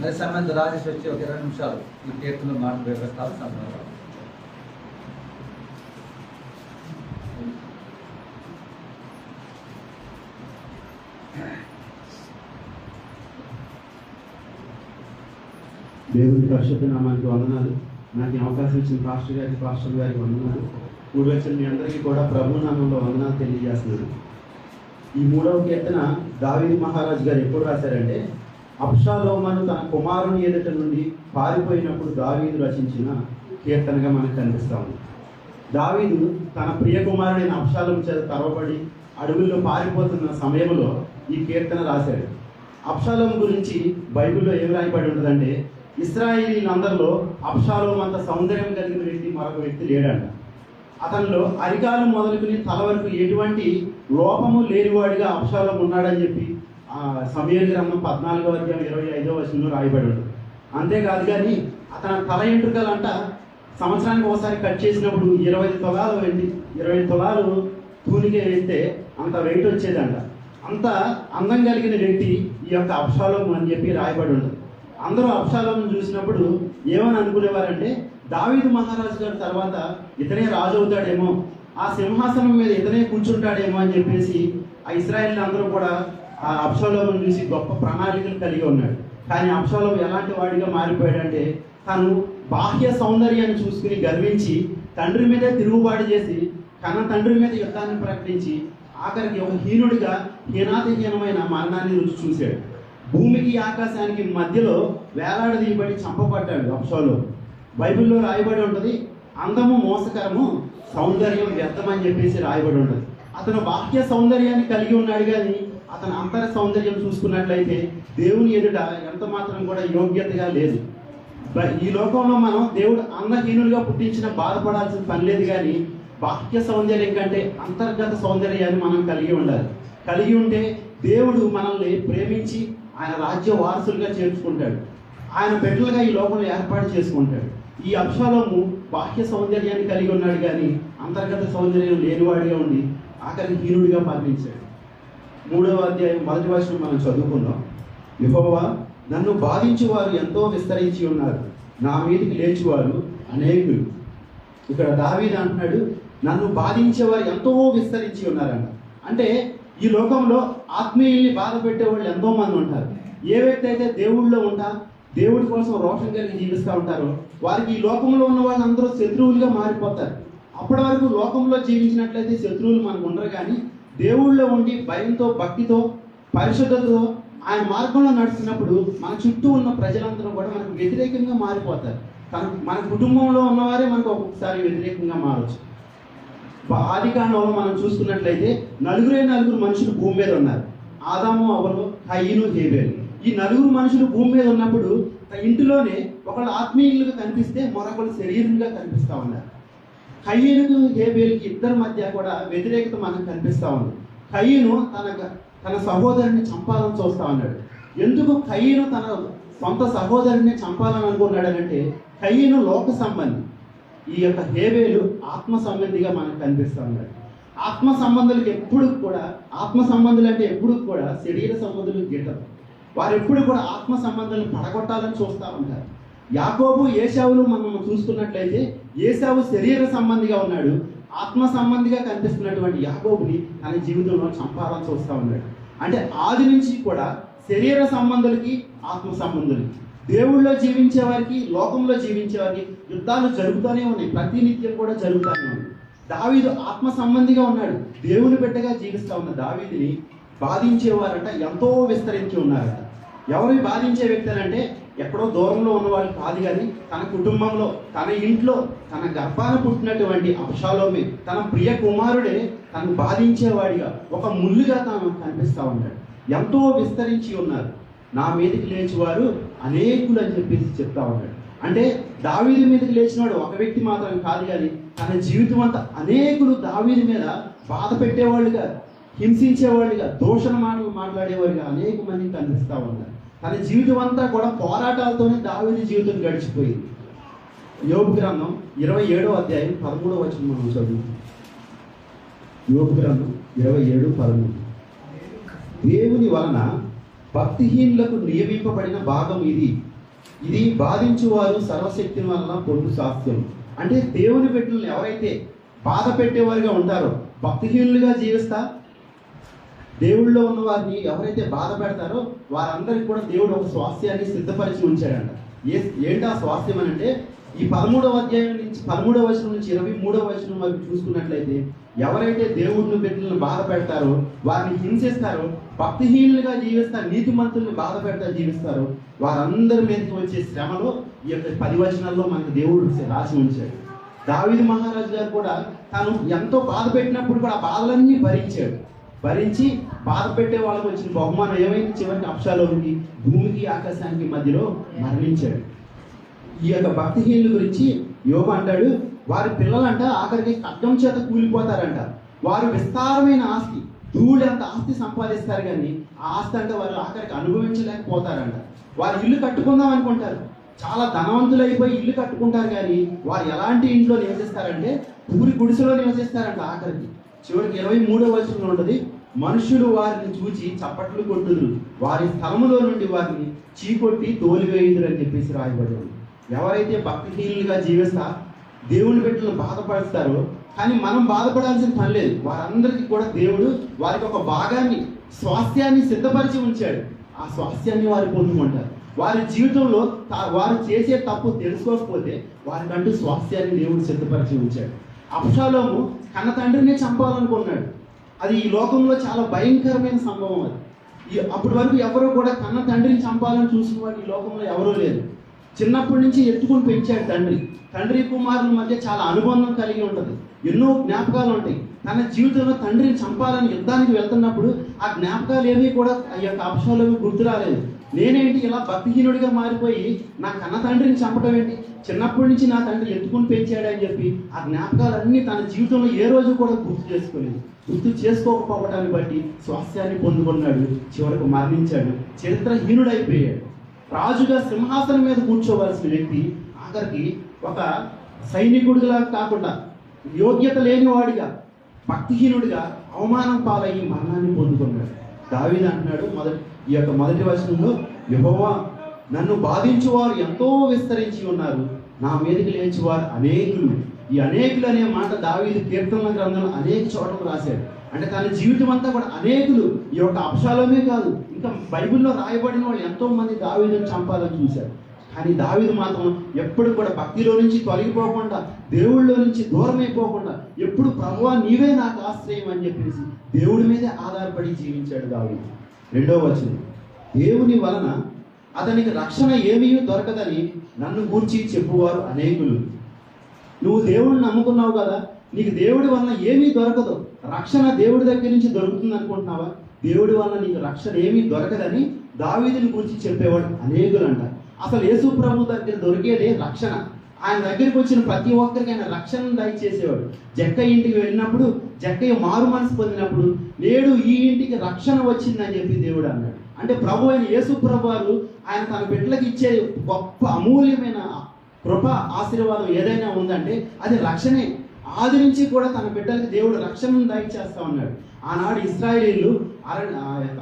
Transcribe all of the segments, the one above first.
మరి సంబంధ రాజేష్ వచ్చి ఒక ఇరవై నిమిషాలు ఈ కీర్తన మాట వివరిస్తారు సంబంధం దేవుని పరిశుద్ధ నామానికి వందనాలు. నాకు అవకాశం ఇచ్చిన పాస్టర్ గారికి పాస్టర్ గారికి వందనాలు. మూడు వచ్చిన మీ అందరికీ కూడా ప్రభు నామంలో వందనాలు తెలియజేస్తున్నాను. ఈ మూడవ కీర్తన దావీ మహారాజు గారు ఎప్పుడు రాశారంటే అప్షాలోమను తన కుమారుని ఎదుట నుండి పారిపోయినప్పుడు దావీదు రచించిన కీర్తనగా మనకు కనిపిస్తా ఉంది. దావీదు తన ప్రియ కుమారుడైన అప్షాలం చేత తరవబడి అడవుల్లో పారిపోతున్న సమయంలో ఈ కీర్తన రాశాడు. అప్షాలోం గురించి బైబిల్లో ఏం రాయబడి ఉంటుందంటే ఇస్రాయిలీలందరిలో అప్షాలోం అంత సౌందర్యం కలిగిన వ్యక్తి మరొక వ్యక్తి లేడంట. అతనిలో అరికాలు మొదలుకుని తల వరకు ఎటువంటి లోపము లేనివాడిగా అప్షాలం ఉన్నాడని చెప్పి సమయ గ్రంథం పద్నాలుగో అధ్యాయం ఇరవై ఐదో వచనంలో రాయబడాడు అంతేకాదు కానీ అతని తల ఎంట్రుకలంట సంవత్సరానికి ఒకసారి కట్ చేసినప్పుడు ఇరవై తులాలు వెండి ఇరవై తులాలు తూనికే వేస్తే అంత వెయిట్ వచ్చేదంట. అంత అందం కలిగిన వ్యక్తి ఈ యొక్క అప్షాలోం అని చెప్పి రాయబడి ఉంటుంది. అందరూ అప్షాలోం చూసినప్పుడు ఏమని అనుకునేవారంటే దావీదు మహారాజు గారి తర్వాత ఇతనే రాజు అవుతాడేమో ఆ సింహాసనం మీద ఇతనే కూర్చుంటాడేమో అని చెప్పేసి ఆ ఇస్రాయల్ అందరూ కూడా ఆ అప్సలోమును చూసి గొప్ప ప్రణాళికలు కలిగి ఉన్నాడు. కానీ అప్షాలోం ఎలాంటి వాడిగా మారిపోయాడంటే తను బాహ్య సౌందర్యాన్ని చూసుకుని గర్వించి తండ్రి మీదే తిరుగుబాటు చేసి కన్న తండ్రి మీద యుద్ధాన్ని ప్రకటించి ఆఖరికి ఒక హీనుడిగా హీనాతిహీనమైన మరణాన్ని రుచి చూశాడు. భూమికి ఆకాశానికి మధ్యలో వేలాడదీయబడి చంపబడ్డాడు అప్షాలో బైబిల్లో రాయబడి ఉంటుంది అందము మోసకరము సౌందర్యం వ్యర్థమని చెప్పేసి రాయబడి ఉంటుంది. అతను బాహ్య సౌందర్యాన్ని కలిగి ఉన్నాడు కానీ అతని అంతర సౌందర్యం చూసుకున్నట్లయితే దేవుని ఎదుట ఎంత మాత్రం కూడా యోగ్యతగా లేదు. ఈ లోకంలో మనం దేవుడు అన్నహీనులుగా పుట్టించిన బాధపడాల్సిన పని లేదు కానీ బాహ్య సౌందర్యం కంటే అంతర్గత సౌందర్యాన్ని మనం కలిగి ఉండాలి. కలిగి ఉంటే దేవుడు మనల్ని ప్రేమించి ఆయన రాజ్య వారసులుగా చేర్చుకుంటాడు. ఆయన బిడ్డలుగా ఈ లోకంలో ఏర్పాటు చేసుకుంటాడు. ఈ అంశాలము బాహ్య సౌందర్యాన్ని కలిగి ఉన్నాడు కానీ అంతర్గత సౌందర్యం లేనివాడిగా ఉండి ఆఖరి హీనుడిగా మరణించాడు మూడవ అధ్యాయం మొదటి వర్షం మనం చదువుకుందాం. యెహోవా నన్ను బాధించువారు ఎంతో విస్తరించి ఉన్నారు. నా మీదకి లేచివారు అనేకులు. ఇక్కడ దావీదు అంటున్నాడు నన్ను బాధించేవారు ఎంతో విస్తరించి ఉన్నారంట. అంటే ఈ లోకంలో ఆత్మీయుల్ని బాధ పెట్టేవాళ్ళు ఎంతో మంది ఉంటారు. ఏ వ్యక్తి అయితే దేవుళ్ళో ఉంటా దేవుడి కోసం రోషం కలిగి జీవిస్తూ ఉంటారో వారికి ఈ లోకంలో ఉన్న వాళ్ళందరూ శత్రువులుగా మారిపోతారు. అప్పటి వరకు లోకంలో జీవించినట్లయితే శత్రువులు మనకు ఉండరు కానీ దేవుళ్ళో ఉండి భయంతో భక్తితో పరిశుద్ధతతో ఆయన మార్గంలో నడుస్తున్నప్పుడు మన చుట్టూ ఉన్న ప్రజలందరూ కూడా మనకు వ్యతిరేకంగా మారిపోతారు. తన మన కుటుంబంలో ఉన్నవారే మనకు ఒక్కొక్కసారి వ్యతిరేకంగా మారచ్చు. ఆది కాండంలో మనం చూసుకున్నట్లయితే నలుగురే నలుగురు మనుషులు భూమి మీద ఉన్నారు. ఆదాము అవలు హయ్యను హేబేలు. ఈ నలుగురు మనుషులు భూమి మీద ఉన్నప్పుడు ఇంటిలోనే ఒకళ్ళు ఆత్మీయులుగా కనిపిస్తే మరొకళ్ళు శరీరంగా కనిపిస్తా ఉన్నారు. కయ్యను హేబేలుకి ఇద్దరి మధ్య కూడా వ్యతిరేకత మనకు కనిపిస్తూ ఉంది. కయ్యను తన తన సహోదరుని చంపాలని చూస్తా ఉన్నాడు. ఎందుకు కయ్యను తన సొంత సహోదరుని చంపాలని అనుకున్నాడనంటే కయ్యను లోక సంబంధి ఈ యొక్క హేబేలు ఆత్మ సంబంధిగా మనకు కనిపిస్తూ ఉన్నాడు. ఆత్మ సంబంధులకు ఎప్పుడు కూడా ఆత్మ సంబంధులు అంటే ఎప్పుడు కూడా శరీర సంబంధులు గిట్టరు. వారు ఎప్పుడు కూడా ఆత్మ సంబంధాలను పడగొట్టాలని చూస్తూ ఉంటారు. యాకోబు ఏషావులు మనం చూసుకున్నట్లయితే ఏసావు శరీర సంబంధిగా ఉన్నాడు ఆత్మ సంబంధిగా కనిపిస్తున్నటువంటి యాగోబుని తన జీవితంలో చంపాలని చూస్తూ ఉన్నాడు. అంటే ఆది నుంచి కూడా శరీర సంబంధులకి ఆత్మ సంబంధులకి దేవుళ్ళో జీవించే వారికి లోకంలో జీవించే వారికి యుద్ధాలు జరుగుతూనే ఉన్నాయి ప్రతినిత్యం కూడా జరుగుతూనే ఉన్నాయి. దావీదు ఆత్మ సంబంధిగా ఉన్నాడు దేవుని బిడ్డగా జీవిస్తూ ఉన్న దావీదిని బాధించేవారంట ఎంతో విస్తరించి ఉన్నారట. ఎవరిని బాధించే వ్యక్తులంటే ఎక్కడో దూరంలో ఉన్నవాళ్ళు కాదు కానీ తన కుటుంబంలో తన ఇంట్లో తన గర్భాన పుట్టినటువంటి అంశాలోమే తన ప్రియ కుమారుడే తను బాధించేవాడిగా ఒక ముళ్ళుగా తాను కనిపిస్తా ఉన్నాడు. ఎంతో విస్తరించి ఉన్నారు. నా మీదకి లేచివారు అనేకులు అని చెప్పేసి చెప్తా ఉన్నాడు. అంటే దావీది మీదకి లేచినాడు ఒక వ్యక్తి మాత్రం కాదు కానీ తన జీవితం అంతా అనేకులు దావీది మీద బాధ పెట్టేవాళ్ళుగా హింసించేవాళ్ళుగా దోషణ మాటలు మాట్లాడేవాళ్ళుగా అనేక మంది కనిపిస్తూ ఉన్నారు. అది జీవితం అంతా కూడా పోరాటాలతోనే దావేది జీవితం గడిచిపోయింది. యోగ గ్రంథం ఇరవై ఏడో అధ్యాయం పదమూడో వచ్చిన మనం చదువు యోగ గ్రంథం ఇరవై ఏడు పదమూడు. దేవుని వలన భక్తిహీనులకు నియమింపబడిన భాగం ఇది. ఇది బాధించువారు సర్వశక్తి వలన పొందు శాస్త్రం అంటే దేవుని బిడ్డలను ఎవరైతే బాధ పెట్టేవారుగా ఉంటారో భక్తిహీనులుగా జీవిస్తా దేవుళ్ళో ఉన్న వారిని ఎవరైతే బాధ పెడతారో వారందరికీ కూడా దేవుడు ఒక స్వాస్థ్యాన్ని సిద్ధపరిచి ఉంచాడంట. ఏ ఏంటి ఆ స్వాస్థ్యం అని అంటే ఈ పదమూడవ అధ్యాయం నుంచి పదమూడవ వచనం నుంచి ఇరవై మూడవ వచనం వరకు చూసుకున్నట్లయితే ఎవరైతే దేవుడిని బిడ్డలను బాధ పెడతారో వారిని హింసిస్తారో భక్తిహీనులుగా జీవిస్తారు నీతిమంతుల్ని బాధ పెడతా జీవిస్తారో వారందరి మీదకి వచ్చే శ్రమలో ఈ యొక్క పది వచనాల్లో మనకు దేవుడు రాసి ఉంచాడు. దావిది మహారాజు గారు కూడా తాను ఎంతో బాధ పెట్టినప్పుడు కూడా ఆ బాధలన్నీ భరించాడు. భరించి బాధ పెట్టే వాళ్ళకి వచ్చిన బహుమానం ఏమైంది? చివరికి అప్షాలోనికి భూమికి ఆకాశానికి మధ్యలో మరణించాడు. ఈ యొక్క భక్తిహీనుల గురించి యోగ అంటాడు వారి పిల్లలంట ఆఖరికి ఖడ్గం చేత కూలిపోతారంట. వారు విస్తారమైన ఆస్తి ధూళంత ఆస్తి సంపాదిస్తారు కానీ ఆ ఆస్తి అంటే వారు ఆఖరికి అనుభవించలేకపోతారంట. వారు ఇల్లు కట్టుకుందాం అనుకుంటారు. చాలా ధనవంతులు అయిపోయి ఇల్లు కట్టుకుంటారు కానీ వారు ఎలాంటి ఇంట్లో నివసిస్తారంటే ఊరి గుడిసెలో నివసిస్తారంట ఆఖరికి. చివరికి ఇరవై మూడో వయసులో ఉంటుంది మనుషులు వారిని చూచి చప్పట్లు కొట్టుదురు. వారి స్థలములో నుండి వారిని చీకొట్టి తోలివేయుదురు అని చెప్పేసి రాయబడి ఎవరైతే భక్తిహీనులుగా జీవిస్తా దేవుని బిడ్డలను బాధపడుతారో కానీ మనం బాధపడాల్సిన పని లేదు. వారందరికీ కూడా దేవుడు వారికి ఒక భాగాన్ని స్వాస్థ్యాన్ని సిద్ధపరిచి ఉంచాడు. ఆ స్వాస్థ్యాన్ని వారు పొందుకుంటారు. వారి జీవితంలో తా- వారు చేసే తప్పు తెలుసుకోకపోతే వారికంటూ స్వాస్థ్యాన్ని దేవుడు సిద్ధపరిచి ఉంచాడు. అప్షాలోము కన్న తండ్రినే చంపాలనుకున్నాడు. అది ఈ లోకంలో చాలా భయంకరమైన సంభవం అది. ఈ అప్పటి వరకు ఎవరో కూడా కన్న తండ్రిని చంపాలని చూసిన వాడు ఈ లోకంలో ఎవరూ లేరు. చిన్నప్పటి నుంచి ఎత్తుకుని పెంచాడు తండ్రి. తండ్రి కుమారుల మధ్య చాలా అనుబంధం కలిగి ఉంటుంది. ఎన్నో జ్ఞాపకాలు ఉంటాయి. తన జీవితంలో తండ్రిని చంపాలని యుద్ధానికి వెళ్తున్నప్పుడు ఆ జ్ఞాపకాలు ఏమీ కూడా ఆ యొక్క అంశాలు గుర్తు రాలేదు. నేనేంటి ఇలా భక్తిహీనుడిగా మారిపోయి నా కన్న తండ్రిని చంపడం ఏంటి? చిన్నప్పటి నుంచి నా తండ్రి ఎత్తుకుని పెంచాడని చెప్పి ఆ జ్ఞాపకాలన్నీ తన జీవితంలో ఏ రోజు కూడా గుర్తు చేసుకోలేదు. గుర్తు చేసుకోకపోవటాన్ని బట్టి స్వాస్థ్యాన్ని పొందుకున్నాడు చివరకు మరణించాడు. చరిత్రహీనుడైపోయాడు. రాజుగా సింహాసనం మీద కూర్చోవలసిన వ్యక్తి ఆఖరికి ఒక సైనికుడిగా కాకుండా యోగ్యత లేనివాడిగా భక్తిహీనుడిగా అవమానం పాలయ్యి మరణాన్ని పొందుకున్నాడు. దావిని అంటున్నాడు మొదటి ఈ యొక్క మొదటి వచనంలో యెహోవా నన్ను బాధించువారు ఎంతో విస్తరించి ఉన్నారు. నా మీదకి లేచివారు అనేకులు. ఈ అనేకులు అనే మాట దావీది కీర్తనల గ్రంథంలో అనేక చోట్ల రాశాడు. అంటే తన జీవితం అంతా కూడా అనేకులు ఈ యొక్క అంశాలమే కాదు ఇంకా బైబిల్లో రాయబడిన వాళ్ళు ఎంతో మంది దావీదుని చంపాలని చూశారు. కానీ దావీదు మాత్రం ఎప్పుడు కూడా భక్తిలో నుంచి తొలగిపోకుండా దేవుళ్ళలో నుంచి దూరం అయిపోకుండా ఎప్పుడు ప్రభువా నీవే నాకు ఆశ్రయం అని చెప్పేసి దేవుడి మీదే ఆధారపడి జీవించాడు దావీదు. రెండో వచనం దేవుని వలన అతనికి రక్షణ ఏమీ దొరకదని నన్ను గూర్చి చెప్పువారు అనేకులు. నువ్వు దేవుడిని నమ్ముకున్నావు కదా నీకు దేవుడి వలన ఏమీ దొరకదు. రక్షణ దేవుడి దగ్గర నుంచి దొరుకుతుంది అనుకుంటున్నావా? దేవుడి వలన నీకు రక్షణ ఏమీ దొరకదని దావీదుని గురించి చెప్పేవాడు అనేకులు అంట అసలు యేసు ప్రభు దగ్గర దొరికేదే రక్షణ. ఆయన దగ్గరికి వచ్చిన ప్రతి ఒక్కరికి ఆయన రక్షణ దయచేసేవాడు. జక్క ఇంటికి వెళ్ళినప్పుడు జక్కయ్య మారు మనసు పొందినప్పుడు నేడు ఈ ఇంటికి రక్షణ వచ్చిందని చెప్పి దేవుడు అన్నాడు. అంటే ప్రభు అయిన యేసు ప్రభు ఆయన తన బిడ్డలకు ఇచ్చే గొప్ప అమూల్యమైన కృప ఆశీర్వాదం ఏదైనా ఉందంటే అది రక్షణే. ఆది నుంచి కూడా తన బిడ్డలకి దేవుడు రక్షణను దయచేస్తా ఉన్నాడు. ఆనాడు ఇస్రాయేలీలు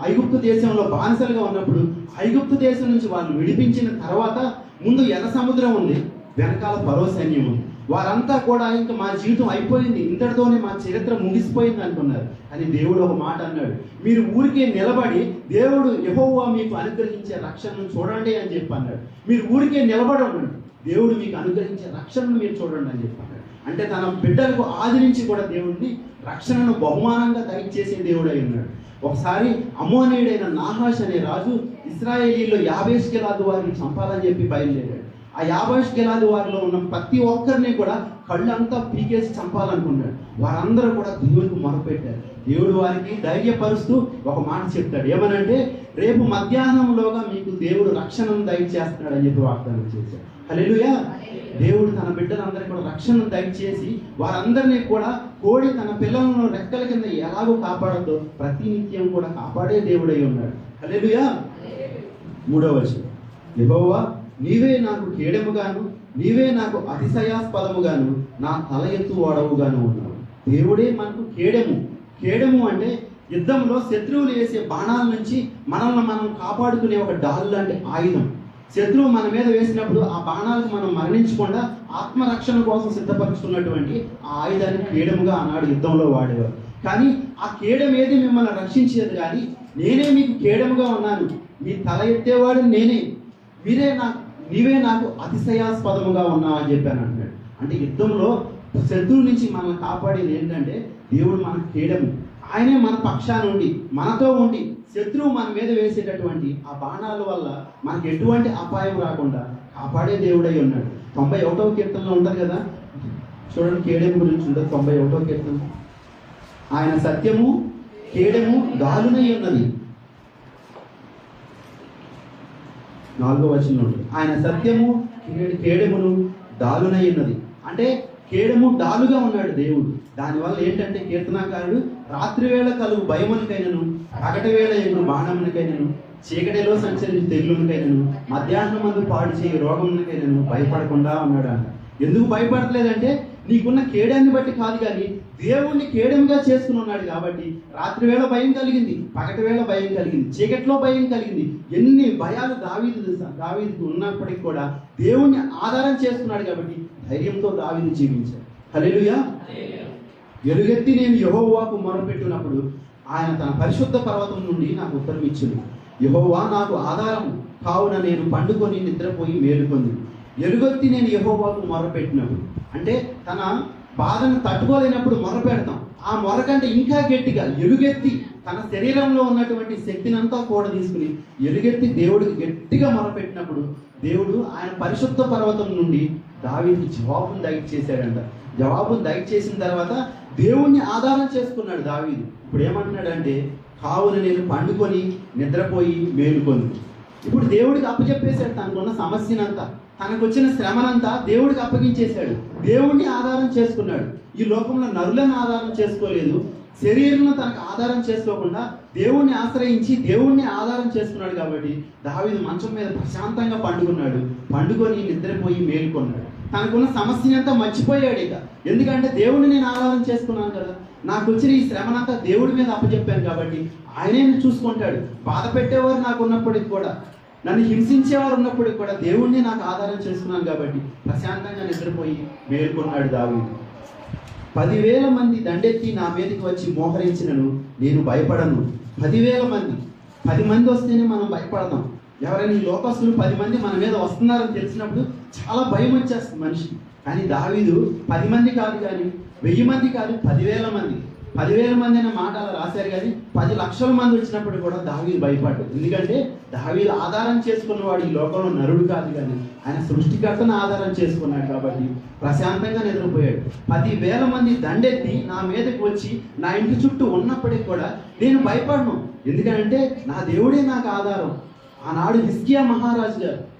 ఐగుప్తు దేశంలో బానిసలుగా ఉన్నప్పుడు ఐగుప్తు దేశం నుంచి వాళ్ళు విడిపించిన తర్వాత ముందు ఎర్ర సముద్రం ఉంది వెనకాల పరో సైన్యం ఉంది. వారంతా కూడా ఇంకా మా జీవితం అయిపోయింది ఇంతటితోనే మా చరిత్ర ముగిసిపోయింది అనుకున్నారు అని దేవుడు ఒక మాట అన్నాడు మీరు ఊరికే నిలబడి దేవుడు ఎహోవా మీకు అనుగ్రహించే రక్షణను చూడండి అని చెప్పి అన్నాడు. మీరు ఊరికే నిలబడి ఉండండి. దేవుడు మీకు అనుగ్రహించే రక్షణను మీరు చూడండి అని చెప్పాడు. అంటే తన బిడ్డలకు ఆదరించి కూడా దేవుడిని రక్షణను బహుమానంగా దయచేసే దేవుడు అయి ఉన్నాడు. ఒకసారి అమోనీయుడైన నాహాష్ అనే రాజు ఇస్రాయేలీలో యాభై గిలాదు వారిని చంపాలని చెప్పి బయలుదేరాడు. ఆ యాభై గిలాదు వారిలో ఉన్న ప్రతి ఒక్కరిని కూడా కళ్ళంతా పీకేసి చంపాలనుకున్నాడు. వారందరూ కూడా దేవుడికి మొరపెట్టారు. దేవుడు వారికి ధైర్యపరుస్తూ ఒక మాట చెప్తాడు. ఏమనంటే రేపు మధ్యాహ్నంలోగా మీకు దేవుడు రక్షణను దయచేస్తున్నాడు అని చెప్పి వాగ్దానం చేశాడు. హల్లెలూయా. దేవుడు తన బిడ్డలందరికీ కూడా రక్షణ దయచేసి వారందరినీ కూడా కోడి తన పిల్లలను రెక్కల కింద ఎలాగో కాపాడద్దో ప్రతి నిత్యం కూడా కాపాడే దేవుడై ఉన్నాడు. హల్లెలూయా. మూడవ వచనం. నీవే నాకు కేడెముగాను నీవే నాకు అతిశయాస్పదముగాను నా తల ఎత్తు వాడవుగాను ఉన్నావు. దేవుడే మనకు కేడెము. కేడెము అంటే యుద్ధంలో శత్రువులు వేసే బాణాల నుంచి మనల్ని మనం కాపాడుకునే ఒక డాల్ లాంటి ఆయుధం. శత్రువు మన మీద వేసినప్పుడు ఆ బాణాలకు మనం మరణించకుండా ఆత్మరక్షణ కోసం సిద్ధపరుచుకున్నటువంటి ఆ ఆయుధాన్ని కీడముగా ఆనాడు యుద్ధంలో వాడేవారు. కానీ ఆ కీడమేది ఏది మిమ్మల్ని రక్షించేది కానీ నేనే మీకు కీడముగా ఉన్నాను. మీ తల ఎత్తేవాడు నేనే. మీరే నాకు నీవే నాకు అతిశయాస్పదముగా ఉన్నావు అని చెప్పాను అంటున్నాడు. అంటే యుద్ధంలో శత్రువు నుంచి మనల్ని కాపాడేది ఏంటంటే దేవుడు మన కీడము. ఆయనే మన పక్షాన ఉండి మనతో ఉండి శత్రువు మన మీద వేసేటటువంటి ఆ బాణాల వల్ల మనకు ఎటువంటి అపాయం రాకుండా కాపాడే దేవుడై ఉన్నాడు. తొంభై ఒకటవ కీర్తనలో ఉంటారు కదా? చూడండి కేడెం గురించి ఉంటుంది తొంభై ఒకటవ కీర్తన. ఆయన సత్యము కేడెము గాలునై ఉన్నది. నాలుగో వచనంలో ఉంటుంది. ఆయన సత్యము కేడెమును డాలునై ఉన్నది. అంటే కేడము డాలుగా ఉన్నాడు దేవుడు. దానివల్ల ఏంటంటే కీర్తనాకారుడు రాత్రి వేళ కలుగు భయమునికైనను పగటి వేళ ఎగురు బాణమునికైనను చీకటిలో సంచరించి తెగులునికైనను మధ్యాహ్నం మందు పాడు చేయి రోగమునికైనను భయపడకుండా ఉన్నాడు అంట ఎందుకు భయపడట్లేదంటే నీకున్న కేడాన్ని బట్టి కాదు కానీ దేవుణ్ణి కేడంగా చేసుకుని ఉన్నాడు కాబట్టి రాత్రి వేళ భయం కలిగింది పగటి వేళ భయం కలిగింది చీకట్లో భయం కలిగింది. ఎన్ని భయాలు దావీదు దావీదుకు ఉన్నప్పటికీ కూడా దేవుణ్ణి ఆధారం చేసుకున్నాడు కాబట్టి ధైర్యంతో దావీదు జీవించాడు. హల్లెలూయా. ఎలుగెత్తి నేను యహోవాకు మొరపెట్టినప్పుడు ఆయన తన పరిశుద్ధ పర్వతం నుండి నాకు ఉత్తరం ఇచ్చింది యహోవా నాకు ఆధారం కావున నేను పండుకొని నిద్రపోయి మేలుకొంది. ఎలుగెత్తి నేను యహోవాకు మొరపెట్టినప్పుడు అంటే తన బాధను తట్టుకోలేనప్పుడు మొర పెడతాం. ఆ మొర కంటే ఇంకా గట్టిగా ఎలుగెత్తి తన శరీరంలో ఉన్నటువంటి శక్తినంతా కూడా తీసుకుని ఎలుగెత్తి దేవుడికి గట్టిగా మొరపెట్టినప్పుడు దేవుడు ఆయన పరిశుద్ధ పర్వతం నుండి దావీకి జవాబును దయచేశాడంట. జవాబును దయచేసిన తర్వాత దేవుణ్ణి ఆధారం చేసుకున్నాడు దావీదు. ఇప్పుడు ఏమంటున్నాడంటే కావున నేను పండుకొని నిద్రపోయి మేలుకొని. ఇప్పుడు దేవుడికి అప్పచెప్పేశాడు తనకున్న సమస్యనంతా. తనకు వచ్చిన శ్రమనంతా దేవుడికి అప్పగించేశాడు. దేవుణ్ణి ఆధారం చేసుకున్నాడు. ఈ లోకంలో నరులను ఆధారం చేసుకోలేదు. శరీరంలో తనకు ఆధారం చేసుకోకుండా దేవుణ్ణి ఆశ్రయించి దేవుణ్ణి ఆధారం చేసుకున్నాడు కాబట్టి దావీదు మంచం మీద ప్రశాంతంగా పండుకున్నాడు. పండుకొని నిద్రపోయి మేలుకొన్నాడు. తనకున్న సమస్యని అంతా మర్చిపోయాడు ఇక. ఎందుకంటే దేవుడిని నేను ఆధారం చేసుకున్నాను కదా. నాకు వచ్చిన ఈ శ్రమనంతా దేవుడి మీద అప్పచెప్పాను కాబట్టి ఆయనే చూసుకుంటాడు. బాధ పెట్టేవారు నాకు ఉన్నప్పటికి కూడా. నన్ను హింసించేవారు ఉన్నప్పుడు కూడా దేవుణ్ణి నాకు ఆధారం చేసుకున్నాను కాబట్టి ప్రశాంతంగా నిద్రపోయి మేల్కొన్నాడు దావి పదివేల మంది దండెత్తి నా మీదకి వచ్చి మోహరించినను నేను భయపడను. పదివేల మంది. పది మంది వస్తేనే మనం భయపడతాం. ఎవరైనా ఈ లోకస్తులు పది మంది మన మీద వస్తున్నారని తెలిసినప్పుడు చాలా భయం వచ్చేస్తుంది మనిషి కానీ దావీదు పది మంది కాదు కానీ వెయ్యి మంది కాదు పదివేల మంది. పదివేల మంది అనే మాట అలా రాశారు కానీ పది లక్షల మంది వచ్చినప్పుడు కూడా దావీలు భయపడ్డు ఎందుకంటే దావీలు ఆధారం చేసుకున్నవాడు ఈ లోకంలో నరుడు కాదు కానీ ఆయన సృష్టికర్తను ఆధారం చేసుకున్నాడు కాబట్టి ప్రశాంతంగా నిద్రపోయాడు. పదివేల మంది దండెత్తి నా మీదకి వచ్చి నా ఇంటి చుట్టూ ఉన్నప్పటికి కూడా నేను భయపడను. ఎందుకంటే నా దేవుడే నాకు ఆధారం. ఆనాడు హిస్కియా మహారాజు గారు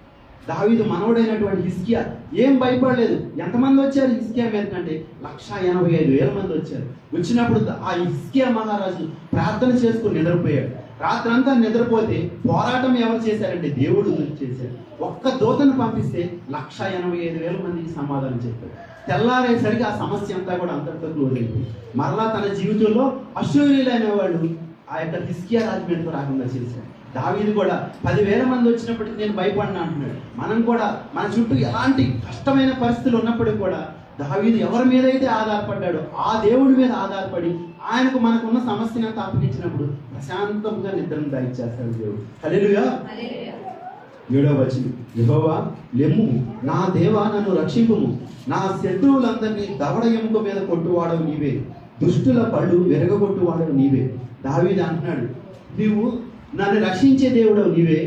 దావీదు మనవడైనటువంటి హిస్కియా ఏం భయపడలేదు. ఎంతమంది వచ్చారు హిస్కియా మీదకంటే? లక్ష ఎనభై ఐదు వేల మంది వచ్చారు. వచ్చినప్పుడు ఆ హిస్కియా మహారాజు ప్రార్థన చేసుకుని నిద్రపోయాడు. రాత్రంతా నిద్రపోతే పోరాటం ఎవరు చేశారంటే దేవుడు చేశారు ఒక్క దూతను పంపిస్తే లక్ష ఎనభై ఐదు వేల మందికి సమాధానం చెప్పారు తెల్లారేసరికి ఆ సమస్య అంతా కూడా అంతటితో క్లోజ్ అయిపోయింది మరలా తన జీవితంలో అశ్వరీలైన వాళ్ళు ఆ యొక్క హిస్కియా రాజు మీదకు రాకుండా చేశాడు. దావీదు కూడా పదివేల మంది వచ్చినప్పటికీ నేను భయపడినా అంటున్నాడు. మనం కూడా మన చుట్టూ ఎలాంటి కష్టమైన పరిస్థితులు ఉన్నప్పటికీ కూడా దావీదు ఎవరి మీద అయితే ఆధారపడ్డాడో ఆ దేవుడి మీద ఆధారపడి ఆయనకు మనకున్న సమస్యను అంతా అప్పగించినప్పుడు ప్రశాంతంగా నిద్రను దయచేస్తాడు దేవుడు. హల్లెలూయా. ఏడవ వచ్చిన యెహోవా లెమ్ము. నా దేవా నన్ను రక్షింపుము. నా శత్రువులందరినీ దవడ ఎముక మీద కొట్టువాడవు నీవే. దుష్టుల పళ్ళు విరగొట్టువాడవు నీవే. దావీదు అంటున్నాడు నీవు నన్ను రక్షించే దేవుడవు నీవే.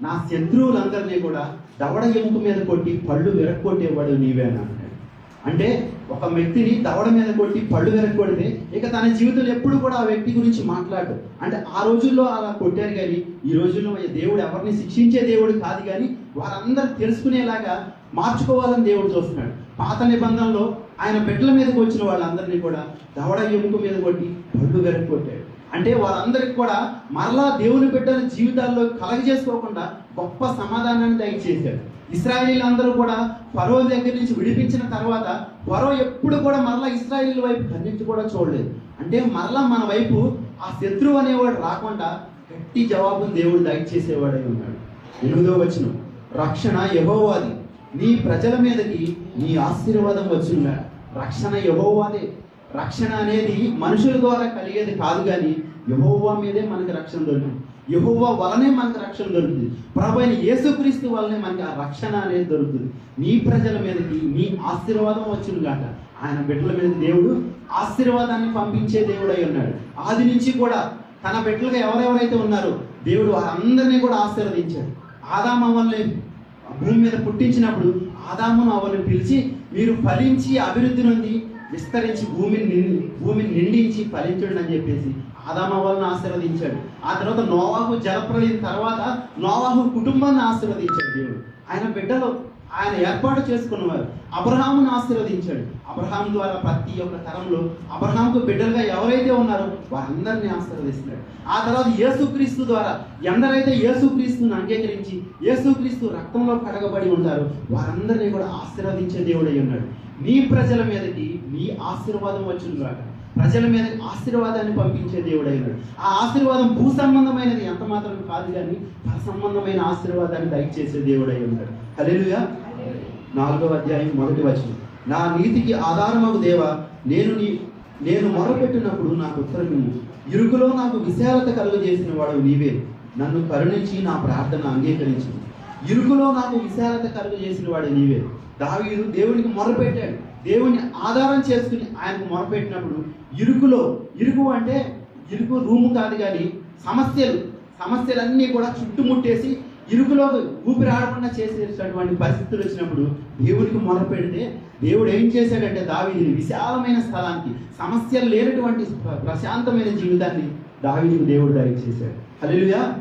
నా శత్రువులందరినీ కూడా దవడ ఎముక మీద కొట్టి పళ్ళు విరక్కొట్టేవాడు నీవే అని అంటే ఒక వ్యక్తిని దవడ మీద కొట్టి పళ్ళు వెరగొడితే ఇక తన జీవితంలో ఎప్పుడు కూడా ఆ వ్యక్తి గురించి మాట్లాడు అంటే ఆ రోజుల్లో అలా కొట్టారు కానీ ఈ రోజుల్లో దేవుడు ఎవరిని శిక్షించే దేవుడు కాదు కానీ వారందరూ తెలుసుకునేలాగా మార్చుకోవాలని దేవుడు చూస్తున్నాడు. పాత నిబంధనలో ఆయన బిడ్డల మీదకి వచ్చిన వాళ్ళందరినీ కూడా దవడ ఎముక మీద కొట్టి పళ్ళు వెరగొట్టాడు అంటే వారందరికి కూడా మరలా దేవుని బిడ్డల జీవితాల్లో కలగజేసుకోకుండా గొప్ప సమాధానాన్ని దయచేశాడు ఇస్రాయేలీలందరూ కూడా ఫరో దగ్గర నుంచి విడిపించిన తర్వాత ఫరో ఎప్పుడు కూడా మరలా ఇస్రాయేల్ వైపు కన్నించి కూడా చూడలేదు. అంటే మరలా మన వైపు ఆ శత్రువు అనేవాడు రాకుండా గట్టి జవాబును దేవుడు దయచేసేవాడై ఉన్నాడు. ఎనిమిదో వచనం రక్షణ యహోవాది. నీ ప్రజల మీదకి నీ ఆశీర్వాదం వచ్చిందా రక్షణ యహోవాదే. రక్షణ అనేది మనుషుల ద్వారా కలిగేది కాదు కానీ యహోవా మీదే మనకి రక్షణ దొరుకుతుంది. యహోవా వలనే మనకు రక్షణ దొరుకుతుంది. ప్రభు అయిన యేసుక్రీస్తు వలనే మనకి ఆ రక్షణ అనేది దొరుకుతుంది. నీ ప్రజల మీదకి నీ ఆశీర్వాదం వచ్చింది కాక ఆయన బిడ్డల మీద దేవుడు ఆశీర్వాదాన్ని పంపించే దేవుడు అయి ఉన్నాడు. ఆది నుంచి కూడా తన బిడ్డలుగా ఎవరెవరైతే ఉన్నారో దేవుడు వారందరినీ కూడా ఆశీర్వదించాడు. ఆదామవల్ని భూమి మీద పుట్టించినప్పుడు ఆదామును అవల్ని పిలిచి మీరు ఫలించి అభివృద్ధి నుండి విస్తరించి భూమిని నిండి భూమిని నిండించి ఫలించండి అని చెప్పేసి ఆదామ వాళ్ళని ఆశీర్వదించాడు. ఆ తర్వాత నోవాహు జలప్రలయం తర్వాత నోవాహు కుటుంబాన్ని ఆశీర్వదించాడు దేవుడు. ఆయన బిడ్డలు ఆయన ఏర్పాటు చేసుకున్నవారు. అబ్రహామును ఆశీర్వదించాడు. అబ్రహాం ద్వారా ప్రతి ఒక్క తరంలో అబ్రహాంకు బిడ్డలుగా ఎవరైతే ఉన్నారో వారందరినీ ఆశీర్వదిస్తున్నాడు. ఆ తర్వాత యేసుక్రీస్తు ద్వారా ఎందరైతే యేసుక్రీస్తుని అంగీకరించి యేసుక్రీస్తు రక్తంలో కడగబడి ఉంటారో వారందరినీ కూడా ఆశీర్వదించే దేవుడై ఉన్నాడు. నీ ప్రజల మీదకి నీ ఆశీర్వాదం వచ్చింది కాక ప్రజల మీద ఆశీర్వాదాన్ని పంపించే దేవుడు ఉన్నాడు. ఆ ఆశీర్వాదం భూ సంబంధమైనది ఎంత మాత్రం కాదు కానీ పర సంబంధమైన ఆశీర్వాదాన్ని దయచేసే దేవుడై ఉన్నాడు. హలెలుయా నాలుగవ అధ్యాయం మొదటి వచనం. నా నీతికి ఆధారమగు దేవ నేను నీ నేను మొరపెట్టినప్పుడు నాకు ఉత్తరం ఇరుకులో నాకు విశాలత కలుగజేసిన వాడు నీవే. నన్ను కరుణించి నా ప్రార్థన అంగీకరించింది ఇరుకులో నాకు విశాలత కలుగజేసిన వాడు నీవే. దావీదు దేవునికి మొరపెట్టాడు. దేవుని ఆధారం చేసుకుని ఆయనకు మొరపెట్టినప్పుడు ఇరుకులో ఇరుకు అంటే ఇరుకు రూము కాదు కానీ సమస్యలు. సమస్యలన్నీ కూడా చుట్టుముట్టేసి ఇరుకులో ఊపిరి ఆడకుండా చేసేటటువంటి పరిస్థితులు వచ్చినప్పుడు దేవునికి మొరపెడితే దేవుడు ఏం చేశాడంటే దావీదిని విశాలమైన స్థలానికి సమస్యలు లేనటువంటి ప్రశాంతమైన జీవితాన్ని దావీదికి దేవుడు దయచేశాడు. హల్లెలూయా.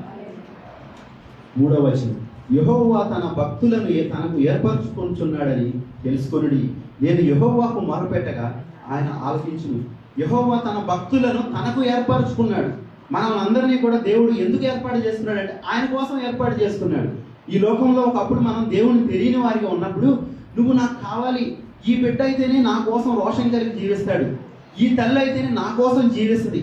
మూడవ వచనం. యహోవా తన భక్తులను ఏ- తనకు ఏర్పరచుకుంటున్నాడని తెలుసుకొనుడి. నేను యహోవాకు మొరపెట్టగా ఆయన ఆలకించును. యహోవా తన భక్తులను తనకు ఏర్పరచుకున్నాడు. మనల్ని అందరినీ కూడా దేవుడు ఎందుకు ఏర్పాటు చేసుకున్నాడంటే ఆయన కోసం ఏర్పాటు చేసుకున్నాడు. ఈ లోకంలో ఒకప్పుడు మనం దేవుని తెలియని వారిగా ఉన్నప్పుడు నువ్వు నాకు కావాలి ఈ బిడ్డ అయితేనే నా కోసం రోషం కలిగి జీవిస్తాడు ఈ తల్లి అయితేనే నా కోసం జీవిస్తుంది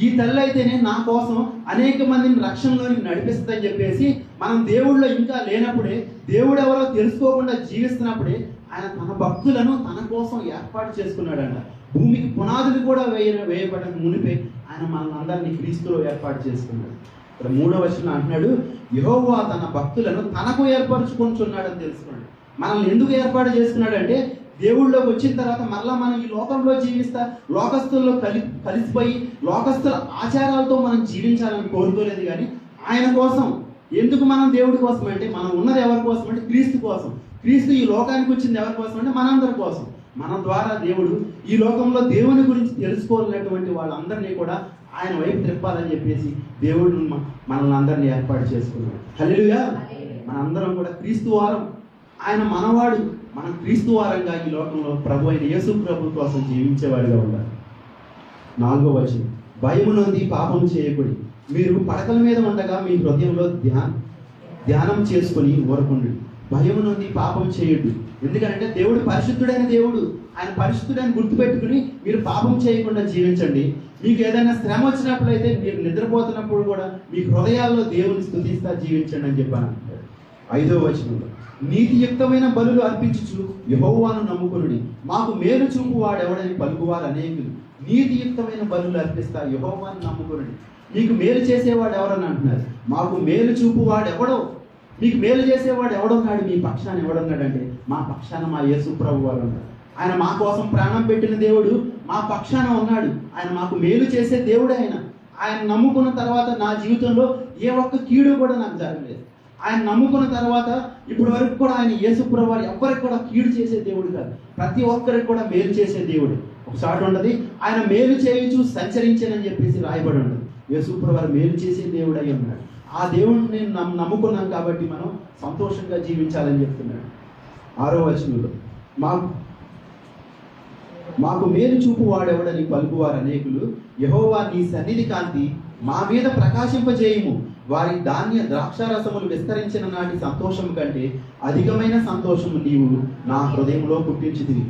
ఈ తల్లి అయితేనే నా కోసం అనేక మందిని రక్షణలోనికి నడిపిస్తుందని చెప్పేసి మనం దేవుళ్ళో ఇంకా లేనప్పుడే దేవుడు ఎవరో తెలుసుకోకుండా జీవిస్తున్నప్పుడే ఆయన తన భక్తులను తన కోసం ఏర్పాటు చేసుకున్నాడంట. భూమికి పునాదులు కూడా వేయ వేయబడిన మునిపే ఆయన మనల్ని అందరినీ క్రీస్తులో ఏర్పాటు చేసుకున్నాడు. ఇక్కడ మూడవ వచనం అంటున్నాడు యహోవా తన భక్తులను తనకు ఏర్పరచుకుంటున్నాడని తెలుసుకున్నాడు. మనల్ని ఎందుకు ఏర్పాటు చేసుకున్నాడంటే దేవుళ్ళలోకి వచ్చిన తర్వాత మరలా మనం ఈ లోకంలో జీవిస్తా లోకస్తుల్లో కలి కలిసిపోయి లోకస్తుల ఆచారాలతో మనం జీవించాలని కోరుకోలేదు కానీ ఆయన కోసం. ఎందుకు మనం దేవుడి కోసం అంటే మనం ఉన్నది ఎవరి కోసం అంటే క్రీస్తు కోసం. క్రీస్తు ఈ లోకానికి వచ్చింది ఎవరి కోసం అంటే మనందరి కోసం. మన ద్వారా దేవుడు ఈ లోకంలో దేవుని గురించి తెలుసుకోలేనటువంటి వాళ్ళందరినీ కూడా ఆయన వైపు తిప్పాలని చెప్పేసి దేవుడు మనల్ని అందరినీ ఏర్పాటు చేసుకున్నాడు. హల్లెలూయా. మనందరం కూడా క్రీస్తు వారం. ఆయన మనవాడు. మనం క్రీస్తు వారంగా ఈ లోకంలో ప్రభు అయిన యేసు ప్రభు కోసం జీవించేవాడిగా ఉండాలి. నాలుగో వచనం. భయము నొంది పాపం చేయకుడి. మీరు పడకల మీద ఉండగా మీ హృదయంలో ధ్యాన ధ్యానం చేసుకొని ఊరకుండి భయం నుండి పాపం చేయొద్దు ఎందుకంటే దేవుడు పరిశుద్ధుడైన దేవుడు. ఆయన పరిశుద్ధుడని గుర్తుపెట్టుకుని మీరు పాపం చేయకుండా జీవించండి. మీకు ఏదైనా శ్రమ వచ్చినప్పుడైతే మీరు నిద్రపోతున్నప్పుడు కూడా మీ హృదయాల్లో దేవుని స్థుతిస్తా జీవించండి అని చెప్పాను. ఐదో వచనంలో నీతియుక్తమైన బలులు అర్పించుచు యహోవాను నమ్ముకునుడి. మాకు మేలు చూపు వాడెవడని పలుకువారు అనేకులు. నీతియుక్తమైన బలులు అర్పిస్తా యహోవాను నమ్ముకునుడి. మీకు మేలు చేసేవాడు ఎవరని అంటున్నారు? మాకు మేలు చూపు వాడెవడో మీకు మేలు చేసేవాడు ఎవడున్నాడు? మీ పక్షాన కాడంటే మా పక్షాన మా యేసు ప్రభు వారు ఉన్నాడు ఆయన మా కోసం ప్రాణం పెట్టిన దేవుడు మా పక్షాన ఉన్నాడు. ఆయన మాకు మేలు చేసే దేవుడు ఆయన. ఆయన నమ్ముకున్న తర్వాత నా జీవితంలో ఏ ఒక్క కీడు కూడా నాకు జరగలేదు. ఆయన నమ్ముకున్న తర్వాత ఇప్పటి వరకు కూడా ఆయన యేసుప్రభు వారు ఎవరికి కూడా కీడు చేసే దేవుడు కాదు. ప్రతి ఒక్కరికి కూడా మేలు చేసే దేవుడు. ఒకసారి ఉండదు ఆయన మేలు చేయుచు సంచరించనని చెప్పేసి రాయబడి ఉండదు యేసుప్రభు వారు మేలు చేసే దేవుడు అయి ఉన్నాడు. ఆ దేవుడిని నేను నమ్ముకున్నాం కాబట్టి మనం సంతోషంగా జీవించాలని చెప్తున్నాడు. ఆరో వచనంలో మాకు మాకు మేలు చూపు వాడెవడని పలుకువారు అనేకులు యహోవా నీ సన్నిధి కాంతి మా మీద ప్రకాశింపజేయము. వారి ధాన్య ద్రాక్షారసములు విస్తరించిన నాటి సంతోషం కంటే అధికమైన సంతోషము నీవు నా హృదయంలో పుట్టించితివి.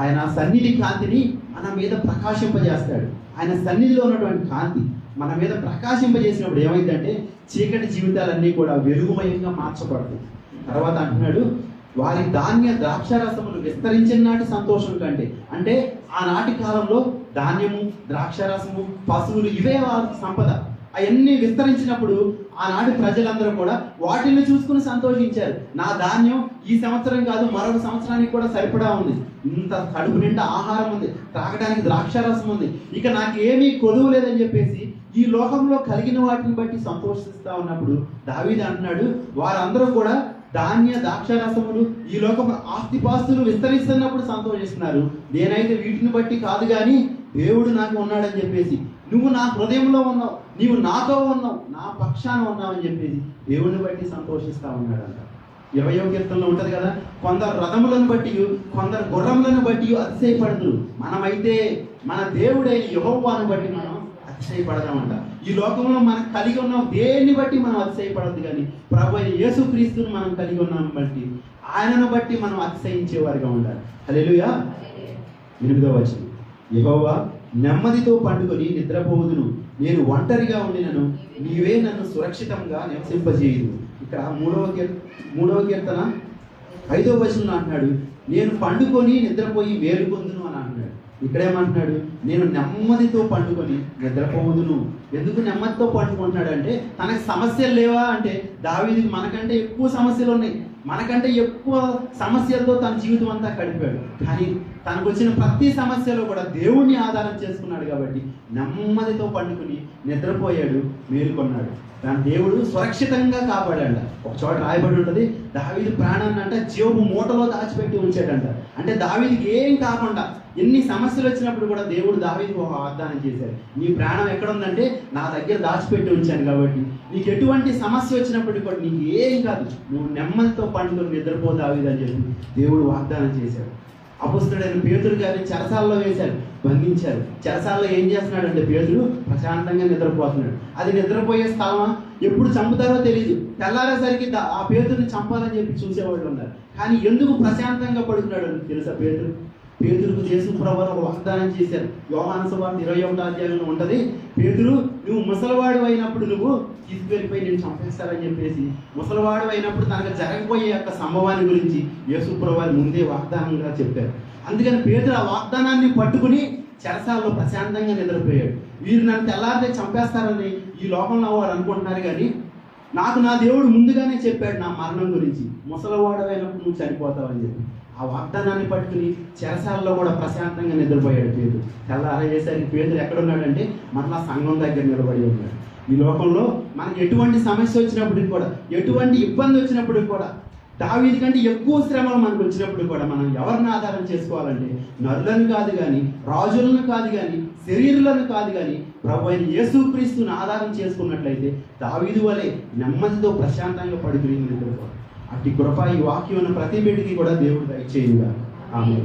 ఆయన సన్నిధి కాంతిని మన మీద ప్రకాశింపజేస్తాడు. ఆయన సన్నిధిలో ఉన్నటువంటి కాంతి మన మీద ప్రకాశింపజేసినప్పుడు ఏమైందంటే చీకటి జీవితాలన్నీ కూడా వెలుగుమయంగా మార్చబడతాయి. తర్వాత అంటున్నాడు వారి ధాన్య ద్రాక్షారసములు విస్తరించిన నాటి సంతోషం కంటే అంటే ఆనాటి కాలంలో ధాన్యము ద్రాక్షారసము పశువులు ఇవే వారి సంపద. అవన్నీ విస్తరించినప్పుడు ఆనాటి ప్రజలందరూ కూడా వాటిని చూసుకుని సంతోషించారు. నా ధాన్యం ఈ సంవత్సరం కాదు మరొక సంవత్సరానికి కూడా సరిపడా ఉంది. ఇంత కడుపు నిండా ఆహారం ఉంది తాగడానికి ద్రాక్షారసం ఉంది. ఇక నాకు ఏమీ కొలువు లేదని చెప్పేసి ఈ లోకంలో కలిగిన వాటిని బట్టి సంతోషిస్తా ఉన్నప్పుడు దావీది అంటున్నాడు వారందరూ కూడా ధాన్య ద్రాక్షారసములు ఈ లోకం ఆస్తిపాస్తులు విస్తరిస్తున్నప్పుడు సంతోషిస్తున్నారు. నేనైతే వీటిని బట్టి కాదు కానీ దేవుడు నాకు ఉన్నాడని చెప్పేసి నువ్వు నా హృదయంలో ఉన్నావు నీవు నాతో ఉన్నావు నా పక్షాన ఉన్నావు అని చెప్పేసి దేవుని బట్టి సంతోషిస్తా ఉన్నాడంట. ఇరవయో కీర్తనలో ఉంటుంది కదా కొందరు రథములను బట్టి కొందరు గుర్రములను బట్టి అతిశయపడదు మనమైతే మన దేవుడైన యెహోవాను బట్టి మనం అతిశయపడదామంట ఈ లోకంలో మనం కలిగి ఉన్నాం దేన్ని బట్టి మనం అతిశయపడద్దు కానీ ప్రభు యేసు క్రీస్తుని మనం కలిగి ఉన్నాం బట్టి ఆయనను బట్టి మనం అతిశయించేవారిగా ఉండాలి. హల్లెలూయా. ఎనిమిదో వచనం. యహోవా నెమ్మదితో పండుకొని నిద్రపోదును నేను ఒంటరిగా ఉండినను. నీవే నన్ను సురక్షితంగా నివసింపజేయదు ఇక్కడ మూడవ మూడవ కీర్తన ఐదవ వచనంలో అంటున్నాడు నేను పండుకొని నిద్రపోయి మేలుకొందును అని ఇక్కడేమంటున్నాడు? నేను నెమ్మదితో పండుకొని నిద్రపోదును ఎందుకు నెమ్మదితో పండుకుంటున్నాడు అంటే తనకు సమస్యలు లేవా అంటే దావీదికి మనకంటే ఎక్కువ సమస్యలు ఉన్నాయి. మనకంటే ఎక్కువ సమస్యలతో తన జీవితం అంతా గడిపాడు. కానీ తనకు వచ్చిన ప్రతి సమస్యలో కూడా దేవుణ్ణి ఆధారం చేసుకున్నాడు కాబట్టి నెమ్మదితో పండుకుని నిద్రపోయాడు మేలుకొన్నాడు. దాని దేవుడు సురక్షితంగా కాపాడాడు ఒక చోట రాయబడి ఉంటుంది దావీది ప్రాణాన్ని అంట జీవము మూటలో దాచిపెట్టి ఉంచాడంట. అంటే దావీదికి ఏం కాకుండా ఎన్ని సమస్యలు వచ్చినప్పుడు కూడా దేవుడు దావీదికి ఒక వాగ్దానం చేశాడు. నీ ప్రాణం ఎక్కడ ఉందంటే నా దగ్గర దాచిపెట్టి ఉంచాను కాబట్టి. నీకు ఎటువంటి సమస్య వచ్చినప్పటికీ కూడా నీకు ఏం కాదు. నువ్వు నెమ్మదితో పండుకొని నిద్రపో దావీదని అని చెప్పి దేవుడు వాగ్దానం చేశాడు. అపుస్తుడైన పేతురు గారిని చెరసాల్లో వేశారు బంధించారు చెరసాల్లో ఏం చేస్తున్నాడు అంటే పేతురు ప్రశాంతంగా నిద్రపోతున్నాడు. అది నిద్రపోయే స్థలమా? ఎప్పుడు చంపుతారో తెలియదు తెల్లారేసరికి ఆ పేతుడిని చంపాలని చెప్పి చూసేవాళ్ళు ఉన్నారు. కానీ ఎందుకు ప్రశాంతంగా పడుతున్నాడు అని తెలుసా పేతుడు పేతురుకు యేసు ప్రభావం వాగ్దానం చేశారు. యోహాన సువార్త ఇరవై ఒకటో అధ్యాయంలో ఉంటుంది పేతురు నువ్వు ముసలివాడు అయినప్పుడు నువ్వు తీసుకెళ్ళిపోయి నేను చంపేస్తారని చెప్పేసి ముసలివాడు అయినప్పుడు తనకు జరగబోయే యొక్క సంభవాన్ని గురించి యేసు ప్రభు ముందే వాగ్దానంగా చెప్పారు. అందుకని పేతురు ఆ వాగ్దానాన్ని పట్టుకుని చెరసాల్లో ప్రశాంతంగా నిద్రపోయాడు. వీరు నన్ను తెల్లారితే చంపేస్తారని ఈ లోకంలో వారు అనుకుంటున్నారు కానీ నాకు నా దేవుడు ముందుగానే చెప్పాడు నా మరణం గురించి. ముసలివాడు అయినప్పుడు నువ్వు చనిపోతావని చెప్పి. ఆ వాగ్దానాన్ని పట్టుకుని చెరసాలలో కూడా ప్రశాంతంగా నిద్రపోయాడు పేదరు తెల్లారయ్యేసరికి పేదరు ఎక్కడున్నాడంటే మరలా సంఘం దగ్గర నిలబడి ఉన్నాడు. ఈ లోకంలో మనకి ఎటువంటి సమస్య వచ్చినప్పటికి కూడా ఎటువంటి ఇబ్బంది వచ్చినప్పటికి కూడా దావీది కంటే ఎక్కువ శ్రమలు మనకు వచ్చినప్పుడు కూడా మనం ఎవరిని ఆధారం చేసుకోవాలంటే నరులను కాదు కానీ రాజులను కాదు కానీ శరీరులను కాదు కానీ ప్రభు అయిన యేసుక్రీస్తుని ఆధారం చేసుకున్నట్లయితే దావీదు వలె నెమ్మదితో ప్రశాంతంగా పడుకుని నిద్రపోవాలి. అట్టి కృప ఈ వాక్యం ఉన్న ప్రతి బిడ్డకి కూడా దేవుడు దయచేయుగా ఆమె